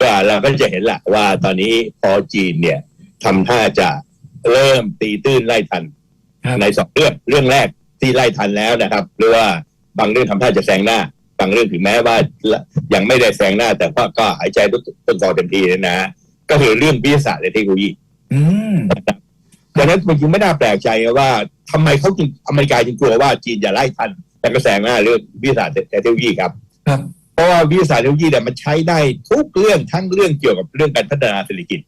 ก็เราก็จะเห็นแหละว่าตอนนี้พอจีนเนี่ยทำท่าจะเริ่มตีตื้นไล่ทัน ครับ ในสองเรื่องเรื่องแรกที่ไล่ทันแล้วนะครับ หรือว่าบางเรื่องทำท่าจะแซงหน้า บางเรื่องถึงแม้ว่ายังไม่ได้แซงหน้า แต่ว่าก็หายใจต้นคอเต็มทีเลยนะก็คือเรื่องวิทยาศาสตร์และเทคโนโลยี อืม ดังนั้นมันจึงไม่น่าแปลกใจว่าทำไมเขาจึงอเมริกาจึงกลัวว่าจีนจะไล่ทันและก็แซงหน้าเรื่องวิทยาศาสตร์และเทคโนโลยีครับ ครับเพ ราะว่าวิทยาศาสตร์เทคโนโลยีเนี่ยมันใช้ได้ทุกเรื่องทั้งเรื่องเกี่ยวกับเรื่องการพัฒนาเศรษฐกิจ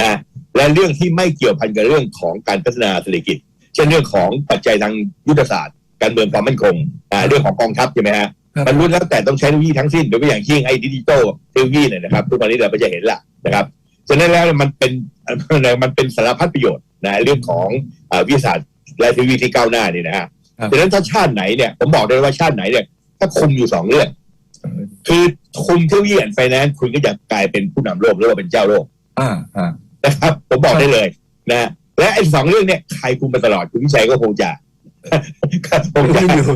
นะและเรื่องที่ไม่เกี่ยวพันกับเรื่องของการพัฒนาเศรษฐกิจ เช่นเรื่องของปัจจัยทางยุทธศาสตร์ การเมืองความมั่นคงอ่าเรื่องของกองทัพใช่ไหมฮะครับมันรู้แล้วแต่ต้องใช้เทคโนโลยีทั้งสิ้นโดยเฉพาะอย่างยิ่งไอ้ดิจิตอลเทคโนโลยีเนี่ยนะครับ ทุกวันนี้เราก็จะเห็นละนะครับฉะนั้นแล้วมันเป็นมันเป็นสารพัดประโยชน์นะเรื่องของอ่าวิทยาศาสตร์และเทคโนโลยีที่ก้าวหน้านี่นะฮะครับฉะนั้นถ้าชาติไหนเนี่ยผมบอกเลยว่าชาติไหนเนี่ยถ้าคุมอยู่สองเรื่อง คือคุมเทคโนโลยีแอนไฟแนนซ์คุณก็จะกลายเป็นผู้นำโลกหรือว่าเป็นเจ้าโลกอ่าอ่านะครับ ผมบอกได้เลยนะและไอ้สองเรื่องเนี่ยใครคุมมาตลอดคุณวิชัยก็คงจะคงจะรู้อยู่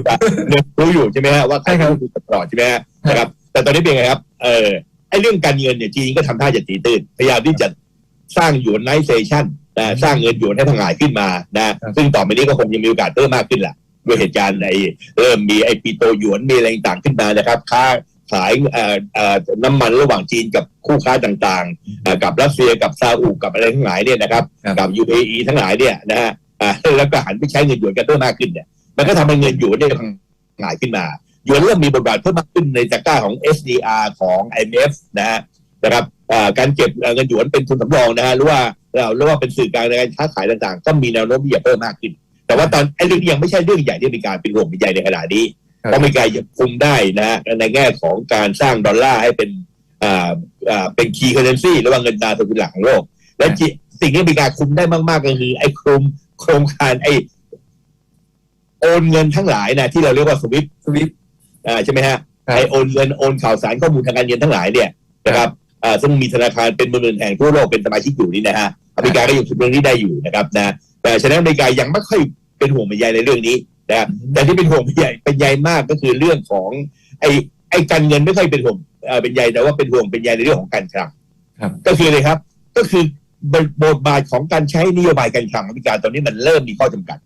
รู้อยู่ใช่ไหมฮะว่าใครใช่ครับคุมมาตลอดใช่ไหมฮะนะครับ แต่ตอนนี้เป็นไงครับ เออไอ้เรื่องการเงินเนี่ยจีนก็ทำท่าจะตีตื้นพยายามที่จะสร้างหยวนไนเซชันนะสร้างเงินหยวนให้พังหายขึ้นมานะซึ่งต่อไปนี้ก็คงจะมีโอกาสเพิ่มมากขึ้นแหละด้วยเหตุการณ์ไอ้เริ่มมีไอ้ปีโตหยวนมีอะไรต่างๆขึ้นมานะครับค้า ขายเอ่อเอ่อน้ำมันระหว่างจีนกับคู่ค้าต่างๆเอ่อกับรัสเซียกับซาอุกับอะไรทั้งหลายเนี่ยนะครับครับกับ UAE ทั้งหลายเนี่ยนะฮะอ่าแล้วก็หันไปใช้เงินหยวนกันเพิ่มมากขึ้นเนี่ยมันก็ทำให้เงินหยวนเนี่ยพังหายขึ้นมาหยวนเริ่มมีบทบาทเพิ่มมากขึ้นในตะกร้าของ SDR ของ IMF นะฮะนะครับอ่าการเก็บเอ่อเงินหยวนเป็นทุนสำรองนะฮะหรือว่าหรือว่าเป็นสื่อกลางในการค้าขายต่างๆ ก็มีแนวโน้มที่จะเพิ่มมากขึ้น แต่ว่าตอนไอ้เรื่องนี้ยังไม่ใช่เรื่องใหญ่ที่มีการเป็นห่วงเป็นใยในขณะนี้ครับ เพราะอเมริกายังคุมได้นะฮะในแง่ของการสร้างดอลลาร์ให้เป็นอ่าอ่าเป็นคีย์เคอร์เรนซีหรือว่าเงินตราสกุลหลักของโลก และจิสิ่งที่อเมริกาคุมได้มาก ๆ ก็คือ ไอ้โครงโครงการไอ้โอนเงินทั้งหลายนะที่เราเรียกว่าสวิปสวิปอ่าใช่ไหมฮะครับไอโอนเงินโอนข่าวสารข้อมูลทางการเงินทั้งหลายเนี่ยนะครับอ่าซึ่งมีธนาคารเป็นหมื่นๆแห่งทั่วโลกเป็นสมาชิกอยู่นี่นะฮะอเมริกาก็ยังคุมเรื่องนี้ได้อยู่นะครับนะแต่ฉะนั้นอเมริกายังไม่ค่อยเป็นห่วงเป็นใยในเรื่องนี้ นะครับแต่ที่เป็นห่วงเป็นใยเป็นใยมากก็คือเรื่องของไอไอการเงินไม่ค่อยเป็นห่วงเอ่อเป็นใยแต่ว่าเป็นห่วงเป็นใยในเรื่องของการคลังครับก็คือเลยครับ ก็คือบทบทบาทของการใช้นโยบายการคลังของอเมริกาตอนนี้มันเริ่มมีข้อจำกัด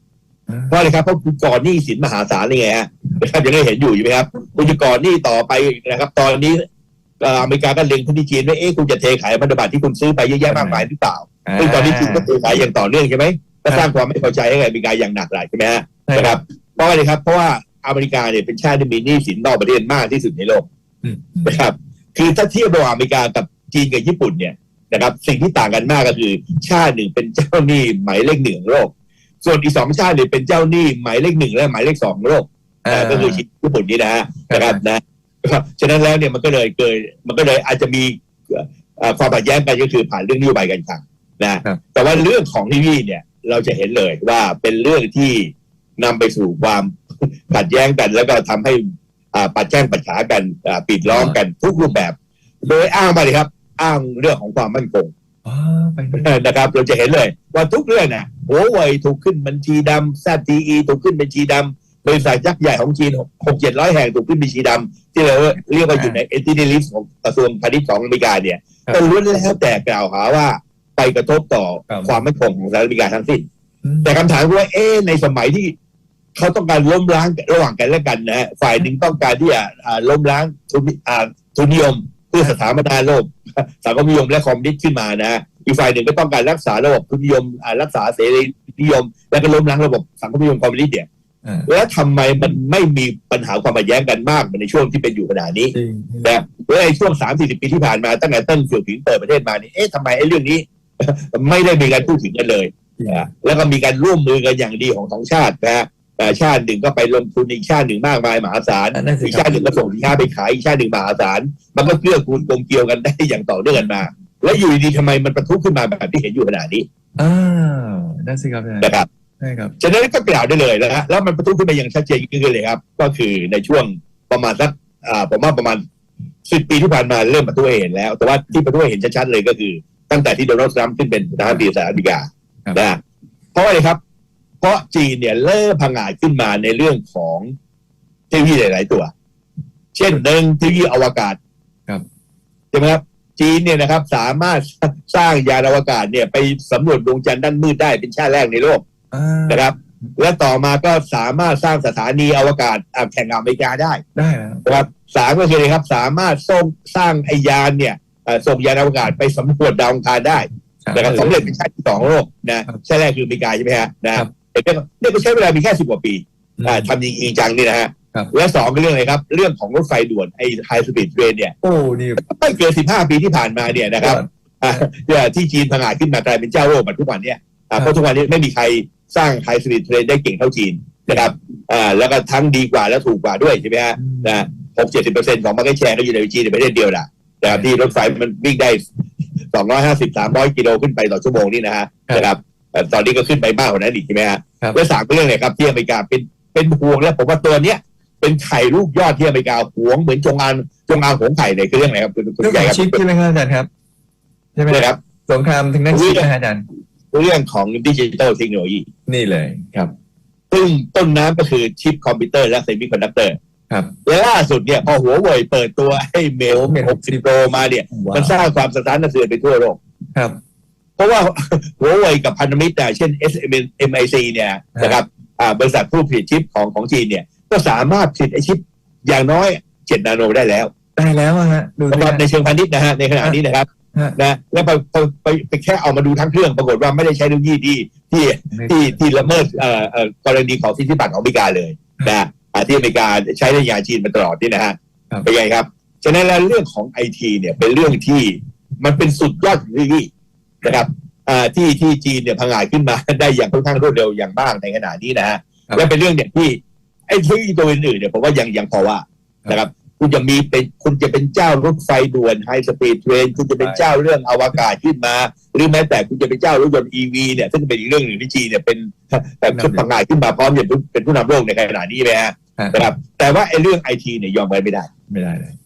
เพราะอะไรครับเพราะคุณก่อนหนี้สินมหาศาลนี่ไงฮะนะครับยังได้เห็นอยู่ใช่ไหมครับคุณจะก่อนหนี้ต่อไปนะครับ ตอนนี้เอ่ออเมริกาก็เล็งพื้นที่จีนว่าเอ๊ะคุณจะเทขายพันธบัตรที่คุณซื้อไปเยอะแยะมากมายหรือเปล่าซึ่งตอนนี้จีนก็เทขายอย่างต่อเนื่องใช่ไหมก็สร้างความไม่พอใจให้กับอเมริกาอย่างหนักหลายใช่ไหมฮะใช่ นะคครัรับบเพราะอะไรครับ เพราะว่าอเมริกาเนี่ยเป็นชาติที่มีหนี้สินนอกประเทศมากที่สุดในโลกอืมนะครับ คือถ้าเทียบระหว่างอเมริกากับจีนกับญี่ปุ่นเนี่ยนะครับ สิ่งที่ต่างกันมากก็คือ ชาติหนึ่งเป็นเจ้าหนี้หมายเลขหนึ่งของโลก ส่วนอีกสองชาติเนี่ยเป็นเจ้าหนี้หมายเลขหนึ่งและหมายเลขสองของโลกอ่าก็คือญี่ปุ่นนี่นะฮะครับนะครับนะครับฉะนั้นแล้วเนี่ยมันก็เลยเกิดมันก็เลยอาจจะมีเอ่อความขัดแย้งกันก็คือผ่านเรื่องนโยบายการคลังนะครับแต่ว่าเรื่องของทีวีเนี่ย เราจะเห็นเลยว่าเป็นเรื่องที่ นำไปสู่ความขัดแย้งกัน แล้วก็ทำให้อ่าปัดแจ้งปัดขากันอ่าปิดล้อมกันทุกรูปแบบ โดยอ้างไปเลยครับ อ้างเรื่องของความมั่นคงอ๋อไปเลยนะครับ เราจะเห็นเลย ว่าทุกเรื่องนะหัวเว่ยถูกขึ้นบัญชีดำแซทีอีถูกขึ้นบัญชีดำบริษัทยักษ์ใหญ่ของจีนหกเจ็ดร้อยแห่งถูกขึ้นบัญชีดำที่เราเรียกว่าอยู่ในเอตินิลิสของกระทรวงพาณิชย์ของอเมริกาเนี่ยก็ล้วนแล้วแต่กล่าวหาว่าไปกระทบต่อความมั่นคงของสหรัฐอเมริกาทั้งสิ้น แต่คำถามคือว่าเอ๊ะในสมัยที่ เขาต้องการล้มล้างระหว่างกันและกันนะฮะฝ่ายหนึ่งต้องการที่จะอ่าล้มล้างทุนอ่าทุนนิยม เพื่อสถาปนาโลกสังคมนิยมและคอมมิวนิสต์ขึ้นมานะฮะอีกฝ่ายหนึ่งก็ต้องการรักษาระบบทุนนิยมอ่ารักษาเสรีนิยม และก็ล้มล้างระบบสังคมนิยมคอมมิวนิสต์เนี่ยอ่าแล้วทำไมมันไม่มีปัญหาความขัดแย้งกันมากเหมือนในช่วงที่เป็นอยู่ขณะนี้จริงนะแล้วในช่วงสามสี่สิบปีที่ผ่านมาตั้งแต่ตั้งเสี่ยวผิงเปิดประเทศมานี่เอ๊ะทำไมไอ้เรื่องนี้ ไม่ได้มีการพูดถึงกันเลยนะแล้วก็มีการร่วมมือกันอย่างดีของสองชาตินะฮะ แต่ชาติหนึ่งก็ไปลงทุนอีกชาติหนึ่งมากมายมหาศาลนั่นสิอีกครัชาบติหนึ่งก็ส่งสินค้าไปขายอีกชาติหนึ่งมหาศาลมันก็เกื้อกูลกลมเกลียวกันได้อย่างต่อเนื่องกันมา แล้วอยู่ดีๆทำไมมันประทุขึ้นมาแบบที่เห็นอยู่ขณะนี้อ่านั่นสิครับอาจารย์นะครับ ใช่ครับ ฉะนั้นก็กล่าวได้เลยนะฮะแล้วมันประทุขึ้นมาอย่างชัดเจนยิ่งขึ้นเลยครับ ก็คือในช่วงประมาณสักอ่าผมว่าประมาณสิบปีที่ผ่านมาเริ่มประทุให้เห็นแล้ว แต่ว่าที่ประทุให้เห็นชัดๆเลยก็คือ ตั้งแต่ที่โดนัลด์ทรัมป์ขึ้นเป็นประธานาธิบดีสหรัฐอเมริกาครับ นะเพราะอะไรครับ เพราะจีนเนี่ยเริ่มพังอาจขึ้นมาในเรื่องของเทคโนโลยีหลาย ๆ ตัว เช่นหนึ่งเทคโนโลยีอวกาศครับใช่ไหมครับจีนเนี่ยนะครับ สามารถสร้างยานอวกาศเนี่ยไปสำรวจดวงจันทร์ด้านมืดได้เป็นชาติแรกในโลกอ่านะครับ และต่อมาก็สามารถสร้างสถานีอวกาศอ่าแข่งกับอเมริกาได้ได้แล้วนะครับสามก็คืออะไรครับ สามารถส่งสร้างไอยานเนี่ยเอ่อส่งยานอวกาศไปสำรวจดาวอังคารได้นะครับสำเร็จเป็นชาติที่สองของโลกนะครับชาติแรกคืออเมริกาใช่ไหมฮะนะครับ แต่เนี่ยเนี่ยก็ใช้เวลามีแค่สิบกว่าปีอ่าทำจริงๆจังนี่นะฮะครับและสองก็เรื่องอะไรครับ เรื่องของรถไฟด่วนไอ้ไฮสปีดเทรนเนี่ยโอ้นี่ไม่เกินสิบห้าปีที่ผ่านมาเนี่ยนะครับอ่าเนี่ยที่จีนพังอาจขึ้นมากลายเป็นเจ้าโลกมาทุกวันเนี่ยอ่าเพราะทุกวันนี้ไม่มีใครสร้างไฮสปีดเทรนได้เก่งเท่าจีนนะครับอ่าแล้วก็ทั้งดีกว่าและถูกกว่าด้วยใช่ไหมฮะนะหกเจ็ดสิบเปอร์เซ็นต์ของมาร์เก็ตแชร์ก็อยู่ในจีนในประเทศเดียวนะนะครับที่รถไฟมันวิ่งได้สองร้อยห้าสิบสามร้อยกิโลขึ้นไปต่อชั่วโมงนี่นะฮะนะครับเอ่อ ตอนนี้ก็ขึ้นไปมากกว่านั้นอีกใช่ไหมฮะครับและสามก็เรื่องอะไรครับที่อเมริกาเป็นเป็นห่วงและผมว่าตัวเนี้ยเป็นไข่ลูกยอดที่อเมริกาหวงเหมือนจงอางจงอางหวงไข่เลยคือเรื่องอะไรครับคุณคุณเรื่องใหขญ่องครับชิปใช่ไหมครับอาจารย์ครับใช่ไหมนะครับสงครามทางด้านชิปนะฮะอาจารย์เรื่องของดิจิทัลเทคโนโลยีนี่เลยครับ ซึ่งต้นน้ำก็คือชิปคอมพิวเตอร์และเซมิคอนดักเตอร์ครับและล่าสุดเนี่ยพอหัวเว่ยเปิดตัวให้เมลโอ้ Mate 60 Pro มาเนี่ยว้ามันวสร้างความสะท้านสะเทือนไปทั่วโลกครับ เพราะว่าหัวเว่ยกับพันธมิตรอะเช่น SMIC เนี่ยนะครับอ่าบริษัทผู้ผลิตชิปของของจีนเนี่ย ก็สามารถผลิตไอชิปอย่างน้อย7นาโนได้แล้ว ได้แล้วอะฮะดูนะสิครับฮะในเชิงพาณิชย์นะฮะในขณะนี้นะครับฮะนะแล้วไปไปไปไปแค่เอามาดูทั้งเครื่องปรากฏว่าไม่ได้ใช้เทคโนโลยีที่ที่ที่ที่ละเมิดเอ่อเอ่อกรณีของสิทธิบัตรของอเมริกาเลยนะอ่าที่อเมริกาใช้ในยาจีนมาตลอดนี่นะฮะครับเป็นไงครับ ฉะนั้นแล้วเรื่องของไอทีเนี่ยเป็นเรื่องที่มันเป็นสุดยอดของเทคโนโลยีนะครับอ่าที่ที่จีนเนี่ยพังอาจขึ้นมาได้อย่างค่อนข้างรวดเร็วอย่างมากในขณะนี้นะฮะครับและเป็นเรื่องเนี่ยที่ไอ้เทคโนโลยีตัวอื่นๆเนี่ยผมว่ายังยังพอว่านะครับคุณจะมีเป็นคุณจะเป็นเจ้ารถไฟด่วนไฮสปีดเทรนคุณจะเป็นเจ้าเรื่องอวกาศขึ้นมา หรือแม้แต่คุณจะเป็นเจ้ารถยนต์ EV เนี่ยซึ่งเป็นอีกเรื่องหนึ่งที่จีนเนี่ยเป็นแต่ขึ้นพังงาดขึ้นมาพร้อมจะเป็นผู้นำโลกในขณะนี้ไหมฮะฮะนะครับแต่ว่าไอ้เรื่องไอทีเนี่ยยอมไปไม่ได้ไม่ได้เลยอืม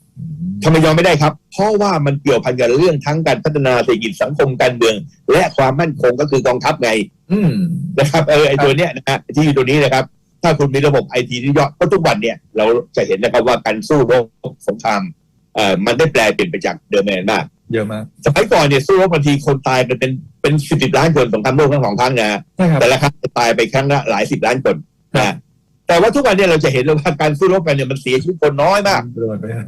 ทำไมยอมไม่ได้ครับ เพราะว่ามันเกี่ยวพันกับเรื่องทั้งการพัฒนาเศรษฐกิจสังคมการเมือง และความมั่นคงก็คือกองทัพไงอืมนะครับเออไอตัวเนี้ยนะฮะที่อยู่ตัวนี้นะครับ ถ้าคุณมีระบบไอทีที่ยอดเพราะทุกวันเนี่ย เราจะเห็นนะครับว่าการสู้รบสงครามเอ่อมันได้แปลเปลี่ยนไปจากเดิมแมนมากเยอะมากสมัยก่อนเนี่ยสู้รบบางทีคนตายกันเป็นเป็นสิบสิบล้านคนสงครามโลกทั้งสองครั้งนะใช่ครับแต่ละครั้งตายไปครั้งละหลายสิบล้านคนนะ แต่ว่าทุกวันเนี่ยเราจะเห็นเลยว่าการสู้รบกันเนี่ยมันเสียชีวิตคนน้อยมากโดนไปค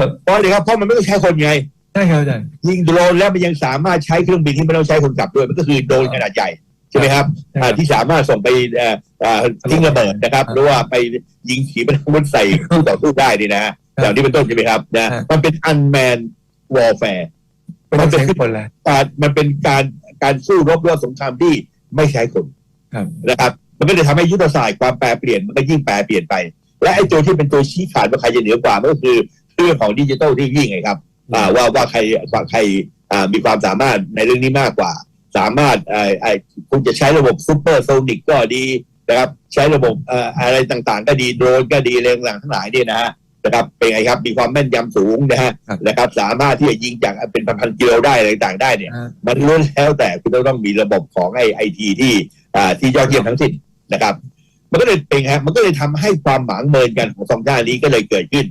รับเพราะอะไรครับเพราะมันไม่ต้องใช้คนไงใช่ครับอาจารย์ยิงโดรนแล้วมันยังสามารถใช้เครื่องบินที่ไม่ต้องใช้คนขับด้วยมันก็คือโดรนขนาดใหญ่ใช่ไหมครับใช่คอ่ารับที่สามารถส่งไปเอ่อเอ่อทิ้งระเบิดนะครับครับหรือว่าไปยิงขีปนาวุธใส่คู่ต่อสู้ได้นี่นะฮะครับอย่างนี้เป็นต้นใช่ไหมครับนะครับมันเป็น unmanned warfare ไม่ต้องใช้คนแล้วการมันเป็นการการสู้รบด้วยสงครามที่ไม่ใช้คนครับนะครับ มันก็เลยทำให้ยุทธศาสตร์ความแปรเปลี่ยนมันก็ยิ่งแปรเปลี่ยนไป และไอ้ตัวที่เป็นตัวชี้ขาดว่าใครจะเหนือกว่ามันก็คือเรื่องของดิจิทัลที่ยิ่งไงครับอ่าว่าว่าใครว่าใครอ่ามีความสามารถในเรื่องนี้มากกว่า สามารถเอ่อไอ้คุณจะใช้ระบบซูเปอร์โซนิกก็ดีนะครับ ใช้ระบบเอ่ออะไรต่างๆ ก็ดีโดรนก็ดีอะไรต่างๆทั้งหลายเนี่ยนะฮะนะครับเป็นไงครับมีความแม่นยำสูงนะฮะครับนะครับ สามารถที่จะยิงจากเป็นพันๆกิโลได้อะไรต่างๆได้เนี่ยอ่ามันล้วนแล้วแต่คุณต้องต้องมีระบบของไอไอทีที่อ่าที่ยอดเยี่ยมทั้งสิ้น นะครับ มันก็เลยเป็นฮะมันก็เลยทำให้ความหมางเมินกันของสองด้านนี้ก็เลยเกิดขึ้น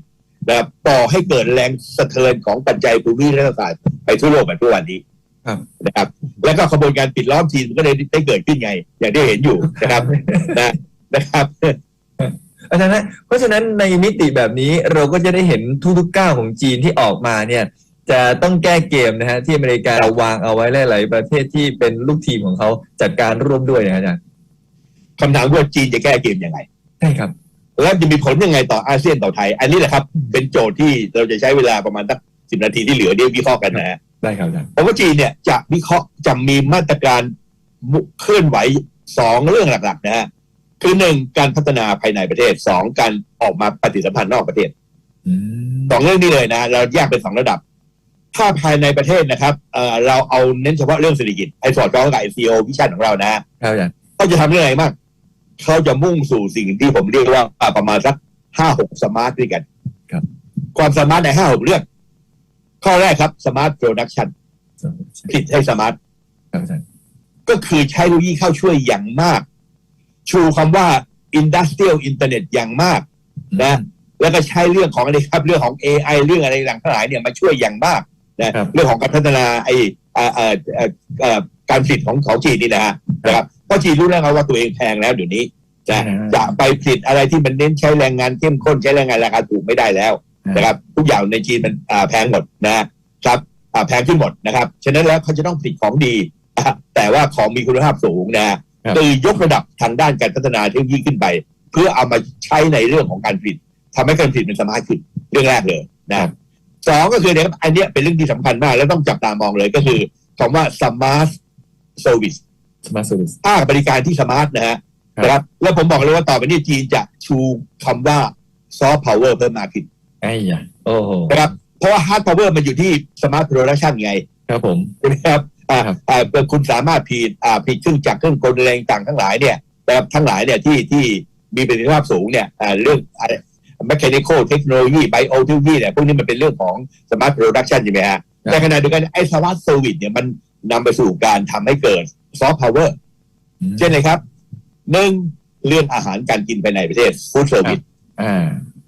นะครับต่อให้เกิดแรงสะเทือนของปัจจัยภูมิรัฐศาสตร์ไปทั่วโลกแบบทุกวันนี้ครับนะครับ แล้วก็ขบวนการปิดล้อมจีนมันก็เลยได้เกิดขึ้นไง อย่างที่เห็นอยู่นะครับนะนะครับอาจารย์นะเพราะฉะนั้นในมิติแบบนี้เราก็จะได้เห็นทุกๆก้าวของจีนที่ออกมาเนี่ย จะต้องแก้เกมนะฮะที่อเมริกาวางเอาไว้หลายๆประเทศที่เป็นลูกทีมของเขาจัดการร่วมด้วยนะอาจารย์ คำถามว่าจีนจะแก้เกมยังไง ใช่ครับ แล้วจะมีผลยังไงต่ออาเซียนต่อไทย อันนี้แหละครับ เป็นโจทย์ที่เราจะใช้เวลาประมาณสักสิบนาทีที่เหลือเดี๋ยววิเคราะห์กันนะฮะได้ครับอาจารย์ผมว่าจีนเนี่ยจะวิเคราะห์จะมีมาตรการมุเคลื่อนไหวสองเรื่องหลักๆนะฮะคือหนึ่งการพัฒนาภายในประเทศสองการออกมาปฏิสัมพันธ์นอกประเทศอืมสองเรื่องนี้เลยนะ เราแยกเป็นสองระดับ ถ้าภายในประเทศนะครับเอ่อเราเอาเน้นเฉพาะเรื่องเศรษฐกิจไอ้สอดคล้องกับไอซีโอวิชั่นของเรานะครับอาจารย์เขาจะทำเรื่องอะไรบ้าง เขาจะมุ่งสู่สิ่งที่ผมเรียกว่าประมาณสักห้าหกสมาร์ทด้วยกัน ครับ ความสมาร์ทในห้าหกเรื่อง ข้อแรกครับสมาร์ทโปรดักชันผลิตให้สมาร์ทครับอาจารย์ก็คือใช้เทคโนโลยีเข้าช่วยอย่างมาก ชูคำว่า Industrial Internet อย่างมากนะแล้วก็ใช้เรื่องของอะไรครับ เรื่องของ AI เรื่องอะไรต่างๆทั้งหลายเนี่ยมาช่วยอย่างมากนะครับเรื่องของการพัฒนาไอ้อ่าอ่าอ่าอ่าการผลิตของของจีนนี่นะฮะนะครับ เพราะจีนรู้แล้วครับว่าตัวเองแพงแล้วเดี๋ยวนี้นะจะไปผลิตอะไรที่มันเน้นใช้แรงงานเข้มข้นใช้แรงงานราคาถูกไม่ได้แล้วนะครับทุกอย่างในจีนมันอ่าแพงหมดนะครับอ่าแพงขึ้นหมดนะครับฉะนั้นแล้วเขาจะต้องผลิตของดีอะแต่ว่าของมีคุณภาพสูงนะฮะครับคือยกระดับทางด้านการพัฒนาเทคโนโลยีขึ้นไป เพื่อเอามาใช้ในเรื่องของการผลิตทำให้การผลิตมันสามารถขึ้นเรื่องแรกเลยนะครับสองก็คือเนี่ยครับอันเนี้ยเป็นเรื่องที่สำคัญมาก แล้วต้องจับตามองเลยก็คือคำว่า smart service สมาร์ทเซอร์วิสภาคบริการที่สมาร์ทนะฮะครับนะครับ แล้วผมบอกเลยว่าต่อไปนี้จีนจะชูคำว่า soft power เพิ่มมากขึ้นไอ้ยะโอ้โหนะครับ เพราะว่า hard power มันอยู่ที่ smart production ไง ครับผมใช่ไหมครับอ่าครับอ่าคุณสามารถผลิตอ่าผลิตเครื่องจักรเครื่องกลแรงต่างทั้งหลายเนี่ยนะครับทั้งหลายเนี่ยที่ที่มีประสิทธิภาพสูงเนี่ยอ่าเรื่องอะไร mechanical technology bio technology เนี่ยพวกนี้มันเป็นเรื่องของ smart production ใช่ไหมฮะแต่ขณะเดียวกันไอ้ smart service เนี่ยมันนำไปสู่การทำให้เกิด soft power เช่นเลยครับหนึ่งเรื่องอาหารการกินภายในประเทศ food service อ่า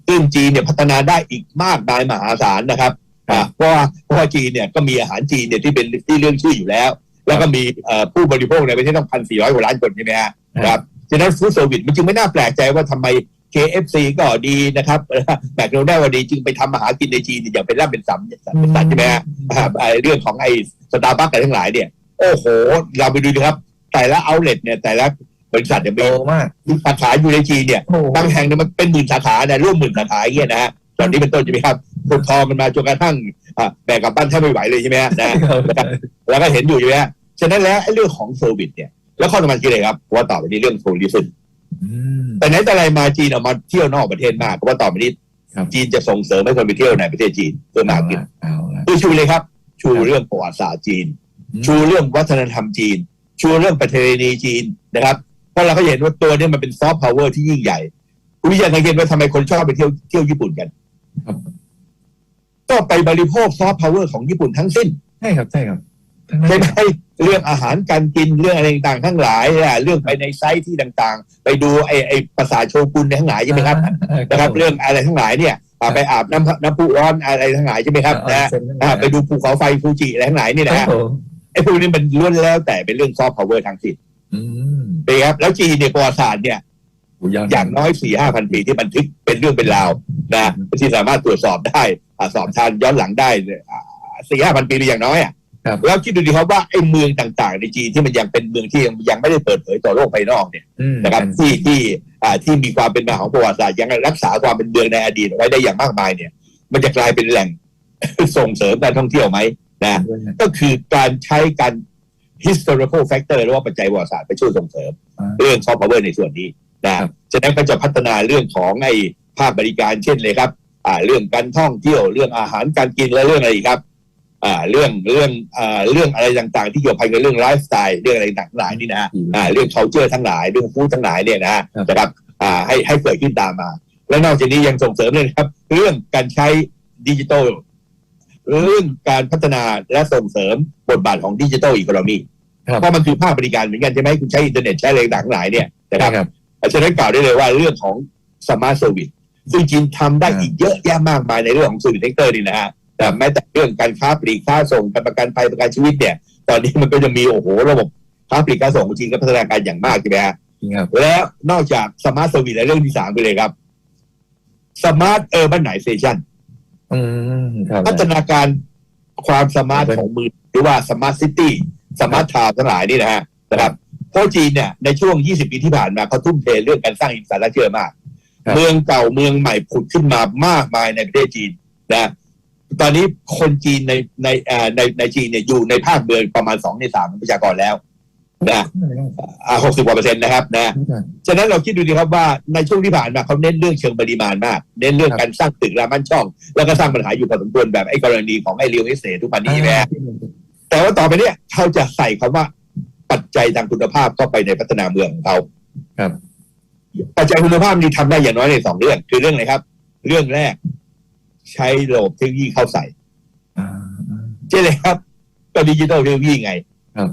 ซึ่งจีนเนี่ยพัฒนาได้อีกมากมายมหาศาลนะครับครับอ่าเพราะว่าเพราะว่าจีนเนี่ยก็มีอาหารจีนเนี่ยที่เป็นที่เรื่องชื่ออยู่แล้ว แล้วก็มีเอ่อผู้บริโภคในประเทศต้องพันสี่ร้อยกว่าล้านคนใช่ไหมฮะครับฉะนั้นฟู้ดเซอร์วิสมันจึงไม่น่าแปลกใจว่าทำไม KFC ก็ดีนะครับแมคโดนัลด์ก็ดีจึงไปทำอาหารกินในจีนอย่างเป็นร่ำเป็นสัมเป็นสัตว์ใช่ไหมฮะอ่าไอ้เรื่องของไอ้สตาร์บัคกันทั้งหลายเนี่ย โอ้โห เราไปดูนะครับ แต่ละเอาเล t เนี่ย แต่ละบริษัทเนี่ยโตมีมากสาขาอยู่ในจีนเนี่ยโอ้โหบางแห่งเนี่ยมันเป็นหมื่นสาขาเนี่ยร่วมหมื่นสาขาอย่างเงี้ยนะฮะตอนนี้เป็นต้นใช่ไหมครับคนทองกันมาจนกระทั่งอ่าแบกกลับบ้านแทบไม่ไหวเลยใช่ไหมฮะนะครับแล้วก็เห็นอยู่ใช่ไหมฮะฉะนั้นแล้วไอ้เรื่องของเซอร์วิสเนี่ย แล้วข้อสำคัญคืออะไรครับเพราะว่าต่อไปนี้เรื่องโทริซึมอืม แต่ไหนแต่ไรมาจีนออกมาเที่ยวนอกประเทศมากเพราะว่าต่อไปนี้ครับ จีนจะส่งเสริมให้คนไปเที่ยวในประเทศจีนเพื่อมาเอากินละเอาละ คือชูเลยครับ ชูครับเรื่องประวัติศาสตร์จีนอืม ชูเรื่องวัฒนธรรมจีน ชูเรื่องประเพณีจีนนะครับ เพราะเราก็เห็นว่าตัวเนี้มันเป็นซอฟต์พาวเวอร์ที่ยิ่งใหญ่คุณวิทยาสังเกตว่าทำไมคนชอบไปเที่ยวเที่ยวญี่ปุ่นกันครับก็ไปบริโภคซอฟต์พาวเวอร์ของญี่ปุ่นทั้งสิ้นใช่ครับใช่ครับทั้งนั้นใช่ไหมเรื่องอาหารการกินเรื่องอะไรต่างๆทั้งหลายอะเรื่องไปในไซต์ที่ต่างๆ ไปดูไอ้ไอ้ปราสาทโชกุนทั้งหลายใช่ไหมครับอ่านะครับ เรื่องอะไรทั้งหลายเนี่ยอะไปอาบน้ำน้ำพุร้อนอะไรทั้งหลายใช่ไหมครับอ่านะเซ็นทั้งหลายอะไปดูภูเขาไฟฟูจิอะไรทั้งหลายนี่คนะรับฮะผมไอ้พวกนี้มันล้วนแล้วแต่เป็นเรื่องซอฟต์พาวเวอร์ทั้งสิ้นอืมนะครับ แล้วจีนเนี่ยประวัติศาสตร์เนี่ยโยาวอย่างน้อยสี่ห้าพันปีที่บันทึกเป็นเรื่องเป็นราวนะที่สามารถตรวจสอบได้อ่าสอบทานย้อนหลังได้สี่ห้าพันปีเป็นอย่างน้อยอะครับแล้วคิดดูดีครับว่าไอ้เมืองต่าง ๆ ในจีนที่มันยังเป็นเมืองที่ยังยังไม่ได้เปิดเผยต่อโลกภายนอกเนี่ยอืมนะครับที่ที่อ่าที่มีความเป็นมาของประวัติศาสตร์ยังรักษาความเป็นเมืองในอดีตไว้ได้อย่างมากมายเนี่ย มันจะกลายเป็นแหล่งส่งเสริมการท่องเที่ยวไหม นะก็คือการใช้การ historical factor หรือว่าปัจจัยประวัติศาสตร์ไปช่วยส่งเสริมอ่าเรื่อง soft power ในส่วนนี้นะครับฉะนั้นก็จะพัฒนาเรื่องของไอ้ภาคบริการเช่นเลยครับอ่าเรื่องการท่องเที่ยวเรื่องอาหารการกินและเรื่องอะไรอีกครับอ่าเรื่องเรื่องอ่าเรื่องอะไรต่างๆ ที่เกี่ยวพันกับเรื่องไลฟ์สไตล์เรื่องอะไรต่างๆทั้งหลายนี่นะฮะอ่าเรื่อง culture ทั้งหลายเรื่องฟู้ดทั้งหลายเนี่ยนะฮะครับนะครับอ่าให้ให้เกิดขึ้นตามมา และนอกจากนี้ยังส่งเสริมเลยนะครับ เรื่องการใช้ดิจิทัล เรื่องการพัฒนาและส่งเสริมบทบาทของดิจิทัลอีโคโนมีครับเพราะมันคือภาคบริการเหมือนกันใช่ไหมคุณใช้อินเทอร์เน็ตใช้อะไรต่างๆทั้งหลายเนี่ยนะคใช่รับครับฉะนั้นกล่าวได้เลยว่าเรื่องของสมาร์ทเซอร์วิสซึ่งจีนทำได้อ่าอีกเยอะแยะมากมายในเรื่องของ service sector นี่นะฮะแต่แม้แต่เรื่องการค้าปลีกค้าส่งการประกันภัยประกันชีวิตเนี่ย ตอนนี้มันก็จะมีโอ้โหระบบค้าปลีกค้าส่งของจีนก็พัฒนาการอย่างมากใช่ไหมฮะจริงครับแล้วนอกจากสมาร์ทเซอร์วิสและเรื่องที่สามไปเลยครับสมาร์ทเออร์บันไนเซชัน อืมครับพัฒนาการความสมาร์ทของเมืองหรือว่าสมาร์ทซิตี้สมาร์ททาวน์ทั้งหลายนี่นะฮะนะครับเพราะจีนเนี่ยในช่วง 20 ปีที่ผ่านมาเขาทุ่มเทเรื่องการสร้างอินฟราสตรักเจอร์มากครับเมืองเก่าเมืองใหม่ผุดขึ้นมามากมายในประเทศจีนนะตอนนี้คนจีนในในเอ่อในในจีนเนี่ยอยู่ในภาคเมืองประมาณสองในสามของประชากรแล้ว นะอ่าหกสิบกว่าเปอร์เซ็นต์นะครับนะฉะนั้นเราคิดดูดีครับว่าในช่วงที่ผ่านมาเขาเน้นเรื่องเชิงปริมาณมาก เน้นเรื่องครับการสร้างตึกรามันช่อง แล้วก็สร้างปัญหาอยู่พอสมควรแบบไอ้กรณีของไอ้เรียวเอสเซทุกวันนี้ใช่ไหมฮะแต่ว่าต่อไปเนี้ยเขาจะใส่คำว่าปัจจัยทางคุณภาพเข้าไปในพัฒนาเมืองของเขาครับ ปัจจัยคุณภาพนี้ทำได้อย่างน้อยในสองเรื่อง คือเรื่องอะไรครับ เรื่องแรก ใช้ระบบเทคโนโลยีเข้าใส่อ่าใช่เลยครับ ก็ดิจิทัลเทคโนโลยีไงครับ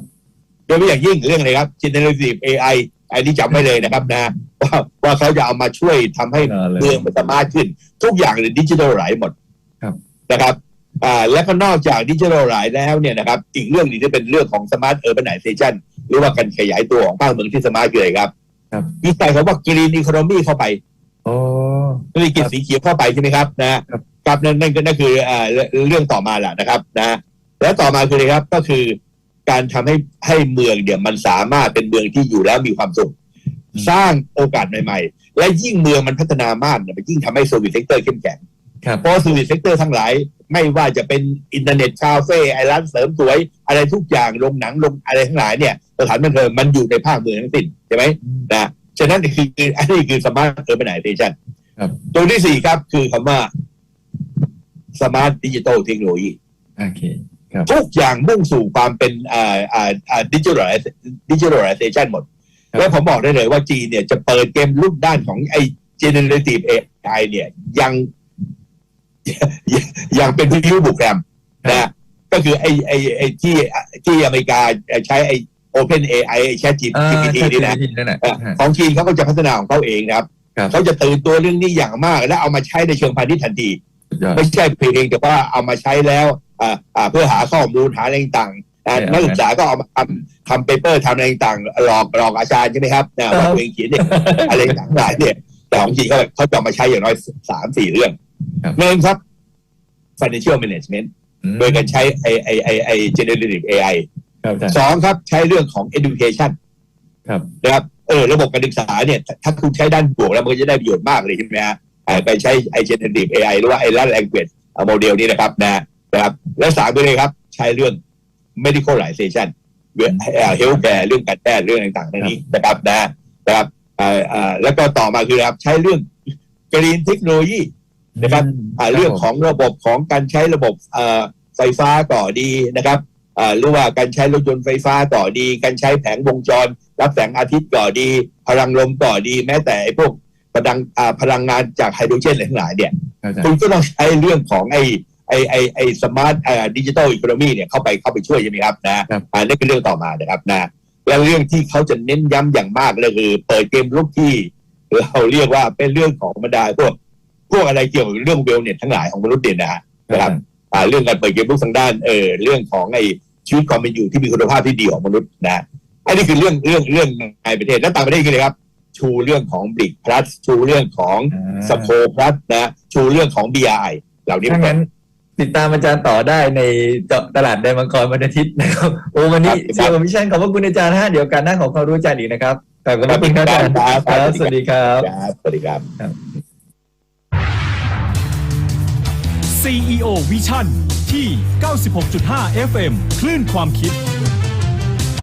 โดยเฉพาะอย่างยิ่งเรื่องอะไรครับ generative AI อันนี้จำไว้เลยนะครับนะว่าว่าเขาจะเอามาช่วยทำให้แน่นอนเลยเมืองมันสมาร์ทขึ้น ทุกอย่างเลยดิจิทัลไหลหมดครับนะครับ อ่าและก็นอกจากดิจิทัลไลน์แล้วเนี่ยนะครับ อีกเรื่องหนึงที่เป็นเรื่องของสมาร์ทเออร์ n i นเซชันหรือว่าการขยายตัวของภาคเมืองที่สมาร์ทคืออะไรครับครับมีใส่คำว่ากรีนอีโคโนมีเข้าไปโอ้มีกิจสีเขียวเข้าไปใช่ไหมครับนะครับครับนั่นนั่นก็นั่นคืออ่าเรื่องเรื่องต่อมาแหละนะครับ นะ แล้วต่อมาคืออะไรครับก็คือ การทำให้ให้เมืองเนี่ยมันสามารถเป็นเมืองที่อยู่แล้วมีความสุข สร้างโอกาสใหม่ๆ และยิ่งเมืองมันพัฒนามากเนี่ยมันยิ่งทำให้เซอร์วิสเซกเตอร์เข้มแข็งครับเพราะเซอร์วิสเซกเตอร์ทั้งหลาย ไม่ว่าจะเป็นอินเทอร์เน็ตคาเฟ่ไอร้านเสริมสวย อะไรทุกอย่างโรงหนังโรงอะไรทั้งหลายเนี่ยสถานบันเทิงมันอยู่ในภาคเมืองทั้งสิ้นใช่ไหมนะฉะนั้นคือคืออันนี้คือสมาร์ทเออร์ n i นเซชันครับตัวที่สี่ครับคือคำว่าสมาร์ทดิจิทัลเทคโนโลยีโอเค ทุกอย่างมุ่งสู่ความเป็นอ่าอ่าอ่าดิจิทัลดิจิทัลไลเซชันหมดครับแล้วผมบอกได้เลยว่าจีนเนี่ยจะเปิดเกมรูปด้านของไอ้ generative AI เนี่ยยังยังเป็นวิทยุบุกแรมนะก็คือไอ้ไอ้ไอ้ที่ที่อเมริกาใช้ไอ้ Open AI ไอ้ Chat อ่า GPT นี่นะนั่นแหละเอ่อของจีนเขาก็จะพัฒนาของเขาเองนะครับครับเขาจะตื่นตัวเรื่องนี้อย่างมาก และเอามาใช้ในเชิงพาณิชย์ทันทีสุดยอดไม่ใช่เพียงแต่ว่าเอามาใช้แล้วอ่าอ่า เพื่อหาข้อมูลหาอะไรต่างๆอ่าใช่นักศึกษาก็เอามาทำทำเปเปอร์ทำอะไรต่างๆหลอกหลอกอาจารย์ใช่ไหมครับนะว่าตัวเองเขียนเนี่ยอะไรต่างๆหลายเนี่ย แต่ของจริงเขาเขาจะเอามาใช้อย่างน้อยสามสี่เรื่องครับหนึ่งครับ financial management อืมโดยการใช้ไอไอไอไอ generative AI ครับอาจารย์สองครับใช้เรื่องของ education ครับนะครับเออระบบการศึกษาเนี่ยถ้าถ้าคุณใช้ด้านบวกแล้วมันก็จะได้ประโยชน์มากเลยใช่ไหมฮะอ่าไปใช้ไอ generative AI หรือว่าไอ large language โมเดลนี้นะครับนะ นะครับ และสามไปเลยครับ ใช้เรื่อง medicalization เรื่องเฮลท์แคร์เรื่องการแพทย์เรื่องต่างๆทั้งนี้นะครับนะนะครับอ่าอ่าแล้วก็ต่อมาคือนะครับ ใช้เรื่อง green technology นะครับอ่าเรื่องของระบบของการใช้ระบบเอ่อไฟฟ้าก่อดีนะครับอ่าหรือว่าการใช้รถยนต์ไฟฟ้าก่อดี การใช้แผงวงจร รับแสงอาทิตย์ก่อดี พลังลมก่อดี แม้แต่ไอ้พวกพลังอ่าพลังงานจากไฮโดรเจนอะไรทั้งหลายเนี่ยครับอาจารคุณย์ก็ต้องใช้เรื่องของไอ้ ไอ้ไอ้ไอ้สมาร์ทอ่าดิจิทัลอีโคโนมีเนี่ยเข้าไปเข้าไปช่วยใช่ไหมครับนะครับอ่านี่เป็นเรื่องต่อมานะครับนะและเรื่องที่เขาจะเน้นย้ำอย่างมากเลยคือ เปิดเกมลุกที่เราเรียกว่าเป็นเรื่องของบรรดาพวกพวกอะไรเกี่ยวกับเรื่องเวลเน็ตทั้งหลายของมนุษย์เนี่ยนะฮะนะครับอ่าเรื่องการเปิดเกมลุกทางด้านเออเรื่องของไอ้ชีวิตความเป็นอยู่ที่มีคุณภาพที่ดีของมนุษย์นะอันนี้คือเรื่องเรื่องเรื่องในประเทศและต่างประเทศคืออะไรครับ ชูเรื่องของบ i กพลัสชูเรื่องของอ่าสโคพลัสนะชูเรื่องของ BRI เหล่านี้ถ้าเป็นต้งั้นน ติดตามอาจารย์ต่อได้ในเจาะตลาดไดมังกรวันอาทิตย์นะครับโอ้วันนี้ครับเชียร์มิชชั่นขอบพระคุณอาจารย์ฮะเดี๋ยวการหน้าของความรู้อาจารย์อีกนะครับขอบคุณครับอาจารย์ครับครับสวัสดีครับครับสวัสดีครับ CEO Vision ที่ 96.5 FM คลื่นความคิด